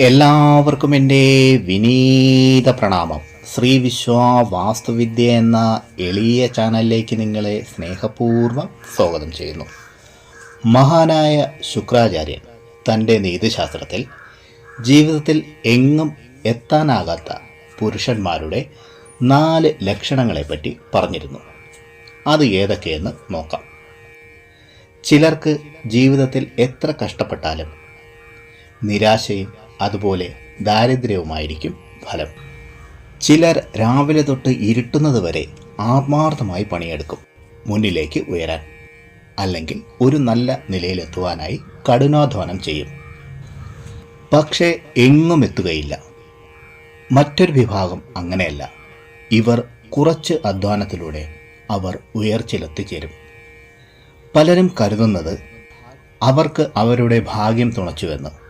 എല്ലാവർക്കും എന്റെ വിനീത പ്രണാമം. ശ്രീ വിശ്വ വാസ്തുവിദ്യ എന്ന എളിയ ചാനലിലേക്ക് നിങ്ങളെ സ്നേഹപൂർവം സ്വാഗതം ചെയ്യുന്നു. മഹാനായ ശുക്രാചാര്യൻ തന്റെ നീതിശാസ്ത്രത്തിൽ ജീവിതത്തിൽ എങ്ങും എത്താനാകാത്ത പുരുഷന്മാരുടെ നാല് ലക്ഷണങ്ങളെപ്പറ്റി പറഞ്ഞിരുന്നു. അത് ഏതൊക്കെയെന്ന് നോക്കാം. ചിലർക്ക് ജീവിതത്തിൽ എത്ര കഷ്ടപ്പെട്ടാലും നിരാശയും അതുപോലെ ദാരിദ്ര്യവുമായിരിക്കും ഫലം. ചിലർ രാവിലെ തൊട്ട് ഇരുട്ടുന്നത് വരെ ആത്മാർത്ഥമായി പണിയെടുക്കും മുന്നിലേക്ക് ഉയരാൻ. അല്ലെങ്കിൽ ഒരു നല്ല നിലയിലെത്തുവാനായി കഠിനാധ്വാനം ചെയ്യും. പക്ഷേ എങ്ങും എത്തുകയില്ല. മറ്റൊരു വിഭാഗം അങ്ങനെയല്ല. ഇവർ കുറച്ച് അധ്വാനത്തിലൂടെ അവർ ഉയർച്ചയിലെത്തിച്ചേരും. പലരും കരുതുന്നത് അവർക്ക് അവരുടെ ഭാഗ്യം തുണച്ചുവെന്ന്.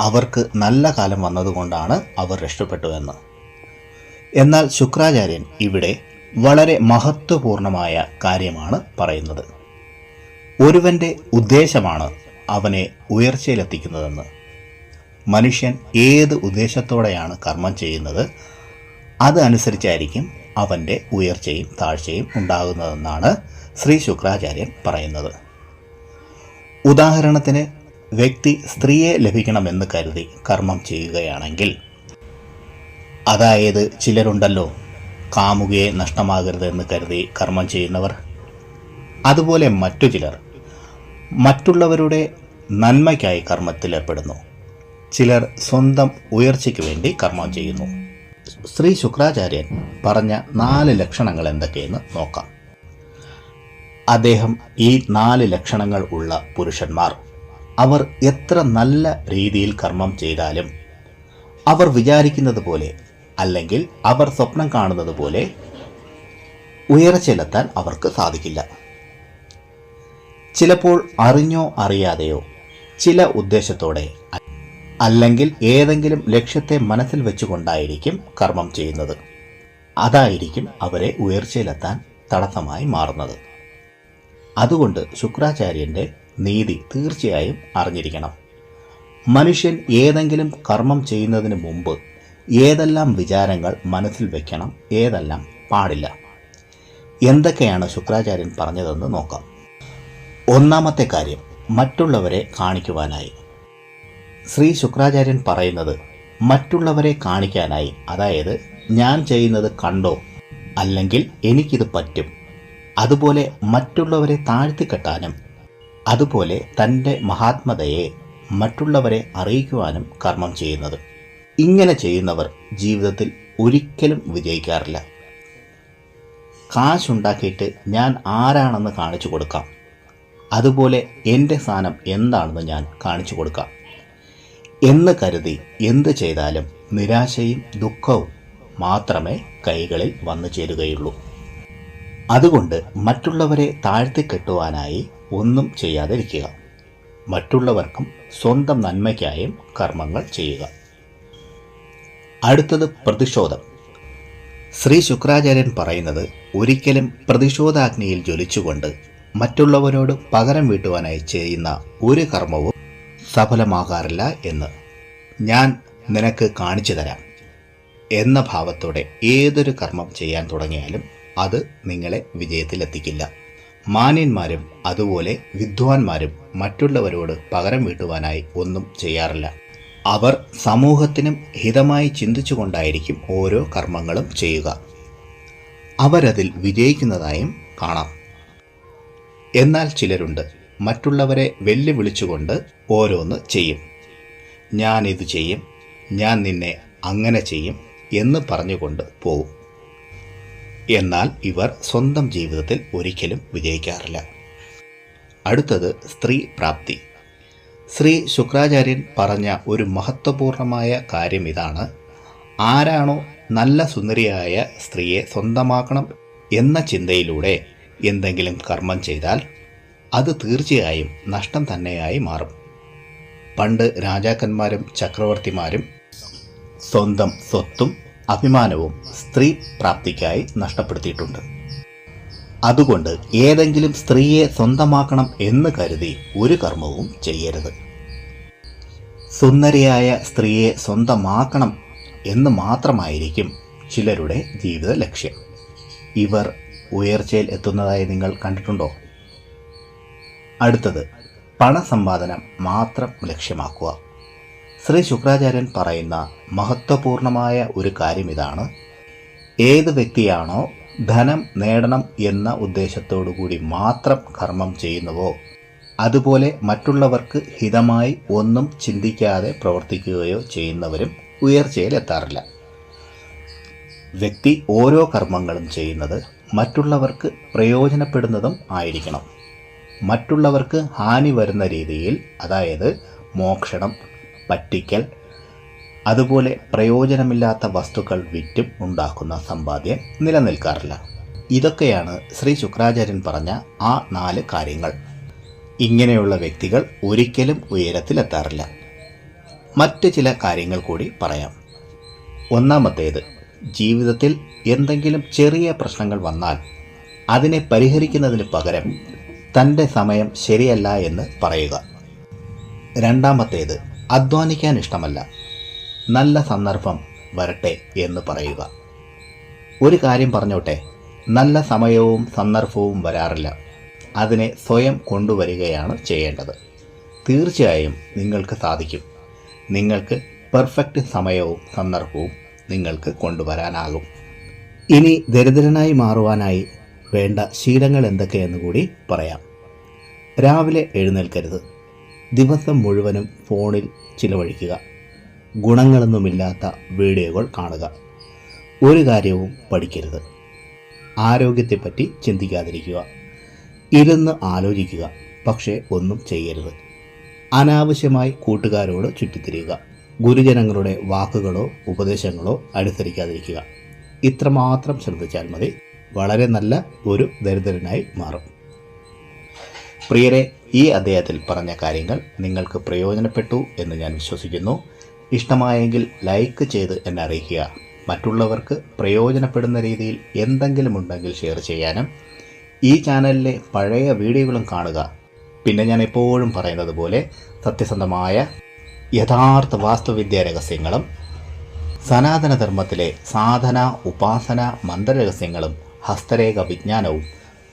അവർക്ക് നല്ല കാലം വന്നതുകൊണ്ടാണ് അവർ രക്ഷപ്പെട്ടുവെന്ന്. എന്നാൽ ശുക്രാചാര്യൻ ഇവിടെ വളരെ മഹത്വപൂർണമായ കാര്യമാണ് പറയുന്നത്. ഒരുവന്റെ ഉദ്ദേശമാണ് അവനെ ഉയർച്ചയിലെത്തിക്കുന്നതെന്ന്. മനുഷ്യൻ ഏത് ഉദ്ദേശത്തോടെയാണ് കർമ്മം ചെയ്യുന്നത് അതനുസരിച്ചായിരിക്കും അവന്റെ ഉയർച്ചയും താഴ്ചയും ഉണ്ടാകുന്നതെന്നാണ് ശ്രീ ശുക്രാചാര്യൻ പറയുന്നത്. ഉദാഹരണത്തിന് വ്യക്തി സ്ത്രീയെ ലഭിക്കണമെന്ന് കരുതി കർമ്മം ചെയ്യുകയാണെങ്കിൽ. അതായത് ചിലരുണ്ടല്ലോ കാമുകയെ നഷ്ടമാകരുതെന്ന് കരുതി കർമ്മം ചെയ്യുന്നവർ. അതുപോലെ മറ്റു ചിലർ മറ്റുള്ളവരുടെ നന്മയ്ക്കായി കർമ്മത്തിലേർപ്പെടുന്നു ചിലർ സ്വന്തം ഉയർച്ചയ്ക്ക് വേണ്ടി കർമ്മം ചെയ്യുന്നു. ശ്രീ ശുക്രാചാര്യൻ പറഞ്ഞ നാല് ലക്ഷണങ്ങൾ എന്തൊക്കെയെന്ന് നോക്കാം. അദ്ദേഹം ഈ നാല് ലക്ഷണങ്ങൾ ഉള്ള പുരുഷന്മാർ. അവർ എത്ര നല്ല രീതിയിൽ കർമ്മം ചെയ്താലും അവർ വിചാരിക്കുന്നത് പോലെ അല്ലെങ്കിൽ അവർ സ്വപ്നം കാണുന്നത് പോലെ ഉയർച്ചയിലെത്താൻ അവർക്ക് സാധിക്കില്ല. ചിലപ്പോൾ അറിഞ്ഞോ അറിയാതെയോ ചില ഉദ്ദേശത്തോടെ അല്ലെങ്കിൽ ഏതെങ്കിലും ലക്ഷ്യത്തെ മനസ്സിൽ വെച്ചുകൊണ്ടായിരിക്കും കർമ്മം ചെയ്യുന്നത്. അതായിരിക്കും അവരെ ഉയർച്ചയിലെത്താൻ തടസ്സമായി മാറുന്നത്. അതുകൊണ്ട് ശുക്രാചാര്യന്റെ നീതി തീർച്ചയായും അറിഞ്ഞിരിക്കണം. മനുഷ്യൻ ഏതെങ്കിലും കർമ്മം ചെയ്യുന്നതിന് മുമ്പ് ഏതെല്ലാം വിചാരങ്ങൾ മനസ്സിൽ വയ്ക്കണം ഏതെല്ലാം പാടില്ല. എന്തൊക്കെയാണ് ശുക്രാചാര്യൻ പറഞ്ഞതെന്ന് നോക്കാം. ഒന്നാമത്തെ കാര്യം മറ്റുള്ളവരെ കാണിക്കുവാനായി. ശ്രീ ശുക്രാചാര്യൻ പറയുന്നത് മറ്റുള്ളവരെ കാണിക്കാനായി. അതായത് ഞാൻ ചെയ്യുന്നത് കണ്ടോ അല്ലെങ്കിൽ എനിക്കിത് പറ്റും. അതുപോലെ മറ്റുള്ളവരെ താഴ്ത്തിക്കെട്ടാനും അതുപോലെ തന്റെ മഹാത്മതയെ മറ്റുള്ളവരെ അറിയിക്കുവാനും കർമ്മം ചെയ്യുന്നത്. ഇങ്ങനെ ചെയ്യുന്നവർ ജീവിതത്തിൽ ഒരിക്കലും വിജയിക്കാറില്ല. കാശുണ്ടാക്കിയിട്ട് ഞാൻ ആരാണെന്ന് കാണിച്ചു കൊടുക്കാം. അതുപോലെ എന്റെ സ്ഥാനം എന്താണെന്ന് ഞാൻ കാണിച്ചു കൊടുക്കാം. എന്ന് കരുതി എന്ത് ചെയ്താലും നിരാശയും ദുഃഖവും മാത്രമേ കൈകളിൽ വന്നു ചേരുകയുള്ളൂ. അതുകൊണ്ട് മറ്റുള്ളവരെ താഴ്ത്തിക്കെട്ടുവാനായി ഒന്നും ചെയ്യാതിരിക്കുക. മറ്റുള്ളവർക്കും സ്വന്തം നന്മയ്ക്കായും കർമ്മങ്ങൾ ചെയ്യുക. അടുത്തത് പ്രതിഷോധം ശ്രീ ശുക്രാചാര്യൻ പറയുന്നത് ഒരിക്കലും പ്രതിഷോധാഗ്നിയിൽ ജ്വലിച്ചുകൊണ്ട് മറ്റുള്ളവരോട് പകരം വീട്ടുവാനായി ചെയ്യുന്ന ഒരു കർമ്മവും സഫലമാകാറില്ല എന്ന്. ഞാൻ നിനക്ക് കാണിച്ചു തരാം. എന്ന ഭാവത്തോടെ ഏതൊരു കർമ്മം ചെയ്യാൻ തുടങ്ങിയാലും അത് നിങ്ങളെ വിജയത്തിലെത്തിക്കില്ല. മാന്യന്മാരും അതുപോലെ വിദ്വാൻമാരും മറ്റുള്ളവരോട് പകരം വീട്ടുവാനായി ഒന്നും ചെയ്യാറില്ല. അവർ സമൂഹത്തിനും ഹിതമായി ചിന്തിച്ചുകൊണ്ടായിരിക്കും ഓരോ കർമ്മങ്ങളും ചെയ്യുക. അവരതിൽ വിജയിക്കുന്നതായും കാണാം. എന്നാൽ ചിലരുണ്ട് മറ്റുള്ളവരെ വെല്ലുവിളിച്ചുകൊണ്ട് ഓരോന്ന് ചെയ്യും. ഞാനിത് ചെയ്യും ഞാൻ നിന്നെ അങ്ങനെ ചെയ്യും എന്ന് പറഞ്ഞുകൊണ്ട് പോകും എന്നാൽ ഇവർ സ്വന്തം ജീവിതത്തിൽ ഒരിക്കലും വിജയിക്കാറില്ല. അടുത്തത് സ്ത്രീ പ്രാപ്തി. ശ്രീ ശുക്രാചാര്യൻ പറഞ്ഞ ഒരു മഹത്വപൂർണമായ കാര്യം ഇതാണ്. ആരാണോ നല്ല സുന്ദരിയായ സ്ത്രീയെ സ്വന്തമാക്കണം എന്ന ചിന്തയിലൂടെ എന്തെങ്കിലും കർമ്മം ചെയ്താൽ അത് തീർച്ചയായും നഷ്ടം തന്നെയായി മാറും. പണ്ട് രാജാക്കന്മാരും ചക്രവർത്തിമാരും സ്വന്തം സ്വത്തും അഭിമാനവും സ്ത്രീ പ്രാപ്തിക്കായി നഷ്ടപ്പെടുത്തിയിട്ടുണ്ട്. അതുകൊണ്ട് ഏതെങ്കിലും സ്ത്രീയെ സ്വന്തമാക്കണം എന്ന് കരുതി ഒരു കർമ്മവും ചെയ്യരുത്. സുന്ദരിയായ സ്ത്രീയെ സ്വന്തമാക്കണം എന്ന് മാത്രമായിരിക്കും ചിലരുടെ ജീവിത ലക്ഷ്യം. ഇവർ ഉയർച്ചയിൽ എത്തുന്നതായി നിങ്ങൾ കണ്ടിട്ടുണ്ടോ? അടുത്തത് പണസമ്പാദനം മാത്രം ലക്ഷ്യമാക്കുക. ശ്രീ ശുക്രാചാര്യൻ പറയുന്ന മഹത്വപൂർണമായ ഒരു കാര്യം ഇതാണ് ഏത് വ്യക്തിയാണോ ധനം നേടണം എന്ന ഉദ്ദേശത്തോടു കൂടി മാത്രം കർമ്മം ചെയ്യുന്നുവോ അതുപോലെ മറ്റുള്ളവർക്ക് ഹിതമായി ഒന്നും ചിന്തിക്കാതെ പ്രവർത്തിക്കുകയോ ചെയ്യുന്നവരും ഉയർച്ചയിൽ എത്താറില്ല. വ്യക്തി ഓരോ കർമ്മങ്ങളും ചെയ്യുന്നത് മറ്റുള്ളവർക്ക് പ്രയോജനപ്പെടുന്നതും ആയിരിക്കണം. മറ്റുള്ളവർക്ക് ഹാനി വരുന്ന രീതിയിൽ അതായത് മോക്ഷണം പറ്റിക്കൽ അതുപോലെ പ്രയോജനമില്ലാത്ത വസ്തുക്കൾ വിറ്റും ഉണ്ടാക്കുന്ന സമ്പാദ്യം നിലനിൽക്കാറില്ല. ഇതൊക്കെയാണ് ശ്രീ ശുക്രാചാര്യൻ പറഞ്ഞ ആ നാല് കാര്യങ്ങൾ. ഇങ്ങനെയുള്ള വ്യക്തികൾ ഒരിക്കലും ഉയരത്തിലെത്താറില്ല. മറ്റ് ചില കാര്യങ്ങൾ കൂടി പറയാം. ഒന്നാമത്തേത് ജീവിതത്തിൽ എന്തെങ്കിലും ചെറിയ പ്രശ്നങ്ങൾ വന്നാൽ അതിനെ പരിഹരിക്കുന്നതിന് പകരം തന്റെ സമയം ശരിയല്ല എന്ന് പറയുക. രണ്ടാമത്തേത് അധ്വാനിക്കാൻ ഇഷ്ടമല്ല. നല്ല സന്ദർഭം വരട്ടെ എന്ന് പറയുക. ഒരു കാര്യം പറഞ്ഞോട്ടെ നല്ല സമയവും സന്ദർഭവും വരാറില്ല. അതിനെ സ്വയം കൊണ്ടുവരികയാണ് ചെയ്യേണ്ടത്. തീർച്ചയായും നിങ്ങൾക്ക് സാധിക്കും. നിങ്ങൾക്ക് പെർഫെക്റ്റ് സമയവും സന്ദർഭവും നിങ്ങൾക്ക് കൊണ്ടുവരാനാകും. ഇനി ദരിദ്രനായി മാറുവാനായി വേണ്ട ശീലങ്ങൾ എന്തൊക്കെയെന്ന് കൂടി പറയാം. രാവിലെ എഴുന്നേൽക്കരുത്. ദിവസം മുഴുവനും ഫോണിൽ ചിലവഴിക്കുക. ഗുണങ്ങളൊന്നുമില്ലാത്ത വീഡിയോകൾ കാണുക. ഒരു കാര്യവും പഠിക്കരുത്. ആരോഗ്യത്തെപ്പറ്റി ചിന്തിക്കാതിരിക്കുക. ഇരുന്ന് ആലോചിക്കുക പക്ഷേ ഒന്നും ചെയ്യരുത്. അനാവശ്യമായി കൂട്ടുകാരോട് ചുറ്റിത്തിരിയുക. ഗുരുജനങ്ങളുടെ വാക്കുകളോ ഉപദേശങ്ങളോ അനുസരിക്കാതിരിക്കുക. ഇത്രമാത്രം ശ്രദ്ധിച്ചാൽ മതി. വളരെ നല്ല ഒരു ദരിദ്രനായി മാറും. പ്രിയരെ ഈ അദ്ദേഹത്തിൽ പറഞ്ഞ കാര്യങ്ങൾ നിങ്ങൾക്ക് പ്രയോജനപ്പെട്ടു എന്ന് ഞാൻ വിശ്വസിക്കുന്നു. ഇഷ്ടമായെങ്കിൽ ലൈക്ക് ചെയ്ത് എന്നെ അറിയിക്കുക. മറ്റുള്ളവർക്ക് പ്രയോജനപ്പെടുന്ന രീതിയിൽ എന്തെങ്കിലും ഉണ്ടെങ്കിൽ ഷെയർ ചെയ്യാനും. ഈ ചാനലിലെ പഴയ വീഡിയോകളും കാണുക. പിന്നെ ഞാൻ എപ്പോഴും പറയുന്നത് പോലെ സത്യസന്ധമായ യഥാർത്ഥ വാസ്തുവിദ്യാ രഹസ്യങ്ങളും സനാതനധർമ്മത്തിലെ സാധന ഉപാസന മന്ത്രരഹസ്യങ്ങളും ഹസ്തരേഖ വിജ്ഞാനവും